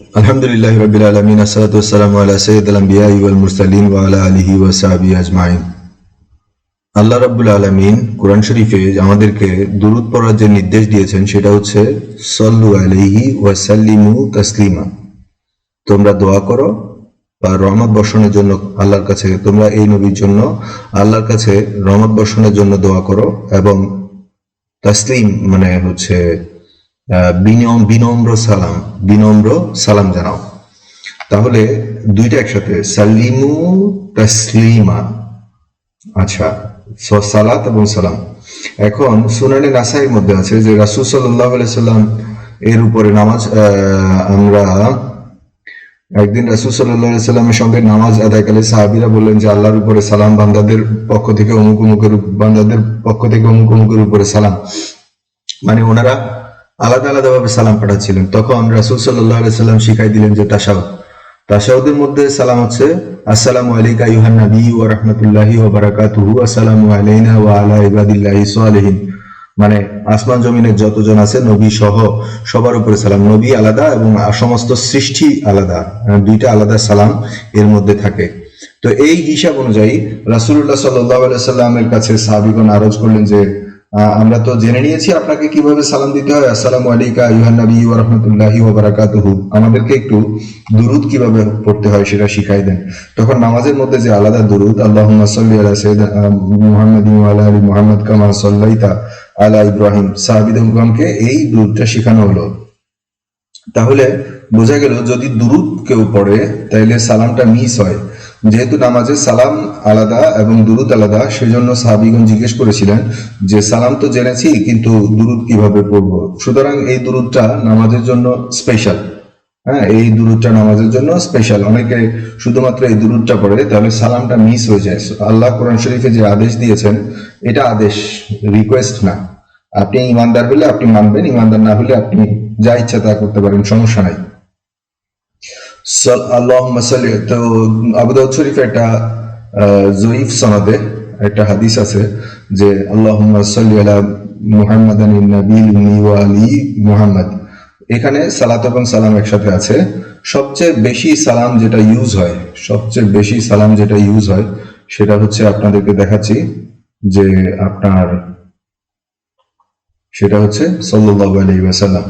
আলহামদুলিল্লাহ রবিল আলমিন আসালাতাম আলা সৈয়দ আলম্বিয়া ওয়াল মুরসালিন ওয়া আলা আলিহি ওয়া সাহাবি আজমাইন আল্লাহ রাব্বুল আলমিন কোরআন শরীফে আমাদেরকে দুরুদ পড়ার যে নির্দেশ দিয়েছেন, সেটা হচ্ছে সল্লু আলাইহি ওয়া সাল্লিমু তাসলিমা। তোমরা দোয়া করো বা রহমত বর্ষণের জন্য আল্লাহর কাছে, তোমরা এই নবীর জন্য আল্লাহর কাছে রহমত বর্ষণের জন্য দোয়া করো এবং তাসলিম মানে হচ্ছে বিনম, বিনম্র সালাম বিনম্র সালাম জানাও। তাহলে দুইটা একসাথে, সালিমু তাসলিমা। আচ্ছা সালাত এবং সালাম। এখন সুনানে নাসাইর মধ্যে আছে যে রাসূল আলাইহি সাল্লাম এর উপরে নামাজ আমরা একদিন রাসূল আলাইহি সাল্লামের সঙ্গে নামাজ আদায়কালে সাহাবীরা বললেন যে আল্লাহর উপরে সালাম, বান্দাদের পক্ষ থেকে অমুক অমুকের বান্দাদের পক্ষ থেকে অমুক অমুকের উপরে সালাম। মানে ওনারা আলাদা আলাদা ভাবে সালাম পাঠাচ্ছিলেন। তখন রাসূল আলাইহি সাল্লাম শিখাই দিলেন যে তাশাহুদ তাশাহুদের মধ্যে সালাম হচ্ছে নবী আলাইনা আলা ইবাদিল্লাহি মানে আসমান জমিনের যতজন আছে, নবী সহ সবার উপরে সালাম। নবী আলাদা এবং সমস্ত সৃষ্টি আলাদা দুইটা আলাদা সালাম এর মধ্যে থাকে। তো এই হিসাব অনুযায়ী রাসূলুল্লাহ সাল্লাল্লাহু আলাইহি সাল্লামের কাছে সাহাবীগণ আরজ করলেন যে আমরা তো জেনে নিয়েছি আপনাকে কীভাবে সালাম দিতে হয়। আসসালামু আলাইকা, আইয়ুহান নবী, ওয়া রাহমাতুল্লাহি ওয়া বারাকাতুহু। আমাদেরকে একটু দুরুদ কীভাবে পড়তে হয় সেটা শিখাই দেন। তখন নামাজের মধ্যে যে আলাদা দুরুদ, আল্লাহুম্মা সাল্লি আলা সাইয়্যিদিনা মুহাম্মাদিন ওয়া আলা আলি মুহাম্মাদ কামা সাল্লাইতা আলা ইব্রাহিম। এই দুরুদটা শেখানো হলো। তাহলে বোঝা গেল, যদি দুরুদ কেউ পড়ে তাহলে সালামটা মিস হয়। যেহেতু নামাজের সালাম আলাদা এবং দুরুদ আলাদা, সেজন্য সাহাবিগণ জিজ্ঞেস করেছিলেন যে, সালাম তো জেনেছি, কিন্তু দুরুদ কীভাবে পড়ব? সুতরাং এই দুরুদটা নামাজের জন্য স্পেশাল হ্যাঁ এই দুরুদটা নামাজের জন্য স্পেশাল অনেকে শুধুমাত্র এই দুরুদটা পড়ে, তাহলে সালামটা মিস হয়ে যায়। আল্লাহ কোরআন শরীফে যে আদেশ দিয়েছেন, এটা আদেশ রিকোয়েস্ট না। আপনি ইমানদার হলে আপনি মানবেন, ইমানদার না হলে আপনি যা ইচ্ছা তা করতে পারেন, সমস্যা নাই। তো শরীফে একটা জয়ীফ সনদে একটা হাদিস আছে যে আল্লাহ আলা আলী মুহাম্মদ। এখানে সালাত এবং সালাম একসাথে আছে। সবচেয়ে বেশি সালাম যেটা ইউজ হয়, সবচেয়ে বেশি সালাম যেটা ইউজ হয়, সেটা হচ্ছে আপনাদেরকে দেখাচ্ছি যে আপনার, সেটা হচ্ছে সাল্লাল্লাহু আলাইহি ওয়াসাল্লাম।